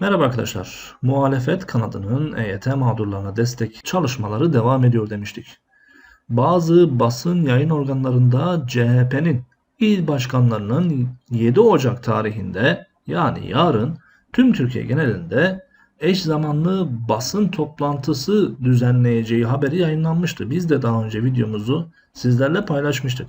Merhaba arkadaşlar. Muhalefet kanadının EYT mağdurlarına destek çalışmaları devam ediyor demiştik. Bazı basın yayın organlarında CHP'nin il başkanlarının 7 Ocak tarihinde yani yarın tüm Türkiye genelinde eş zamanlı basın toplantısı düzenleyeceği haberi yayınlanmıştı. Biz de daha önce videomuzu sizlerle paylaşmıştık.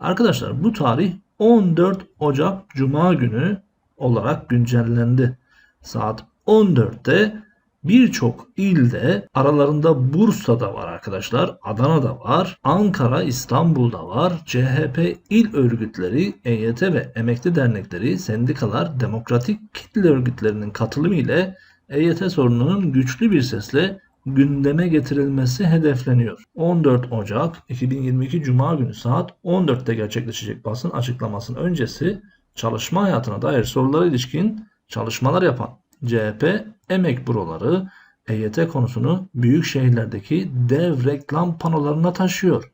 Arkadaşlar bu tarih 14 Ocak Cuma günü olarak güncellendi. Saat 14'te birçok ilde aralarında Bursa'da var arkadaşlar, Adana'da var, Ankara, İstanbul'da var. CHP il örgütleri, EYT ve emekli dernekleri, sendikalar, demokratik kitle örgütlerinin katılımı ile EYT sorununun güçlü bir sesle gündeme getirilmesi hedefleniyor. 14 Ocak 2022 Cuma günü saat 14'te gerçekleşecek basın açıklamasının öncesi çalışma hayatına dair sorulara ilişkin çalışmalar yapan CHP emek büroları EYT konusunu büyük şehirlerdeki dev reklam panolarına taşıyor.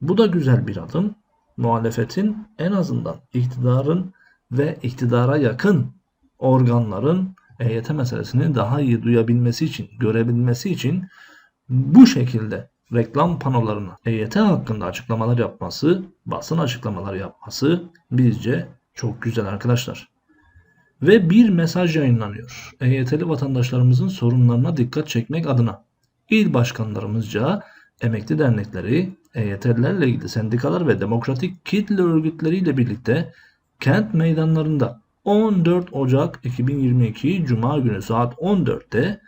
Bu da güzel bir adım. Muhalefetin en azından iktidarın ve iktidara yakın organların EYT meselesini daha iyi duyabilmesi için, görebilmesi için bu şekilde reklam panolarına EYT hakkında açıklamalar yapması, basın açıklamaları yapması bizce çok güzel arkadaşlar. Ve bir mesaj yayınlanıyor. EYT'li vatandaşlarımızın sorunlarına dikkat çekmek adına. İl başkanlarımızca emekli dernekleri, EYT'lilerle ilgili sendikalar ve demokratik kitle örgütleriyle birlikte kent meydanlarında 14 Ocak 2022 Cuma günü saat 14'te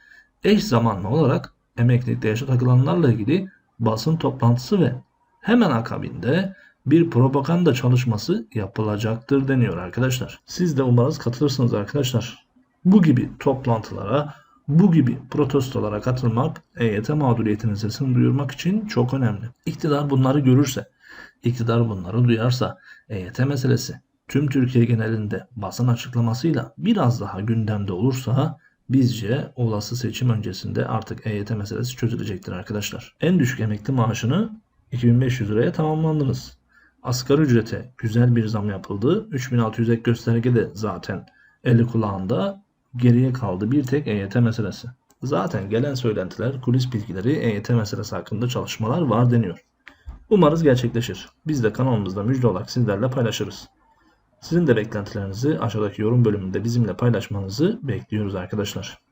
eş zamanlı olarak emeklilikte yaşa takılanlarla ilgili basın toplantısı ve hemen akabinde bir propaganda çalışması yapılacaktır deniyor arkadaşlar. Siz de umarız katılırsınız arkadaşlar. Bu gibi toplantılara, bu gibi protestolara katılmak EYT mağduriyetinin sesini duyurmak için çok önemli. İktidar bunları görürse, iktidar bunları duyarsa EYT meselesi tüm Türkiye genelinde basın açıklamasıyla biraz daha gündemde olursa bizce olası seçim öncesinde artık EYT meselesi çözülecektir arkadaşlar. En düşük emekli maaşını 2500 liraya tamamlandınız. Asgari ücrete güzel bir zam yapıldı. 3600 ek gösterge de zaten eli kulağında geriye kaldı bir tek EYT meselesi. Zaten gelen söylentiler, kulis bilgileri EYT meselesi hakkında çalışmalar var deniyor. Umarız gerçekleşir. Biz de kanalımızda müjde olarak sizlerle paylaşırız. Sizin de beklentilerinizi aşağıdaki yorum bölümünde bizimle paylaşmanızı bekliyoruz arkadaşlar.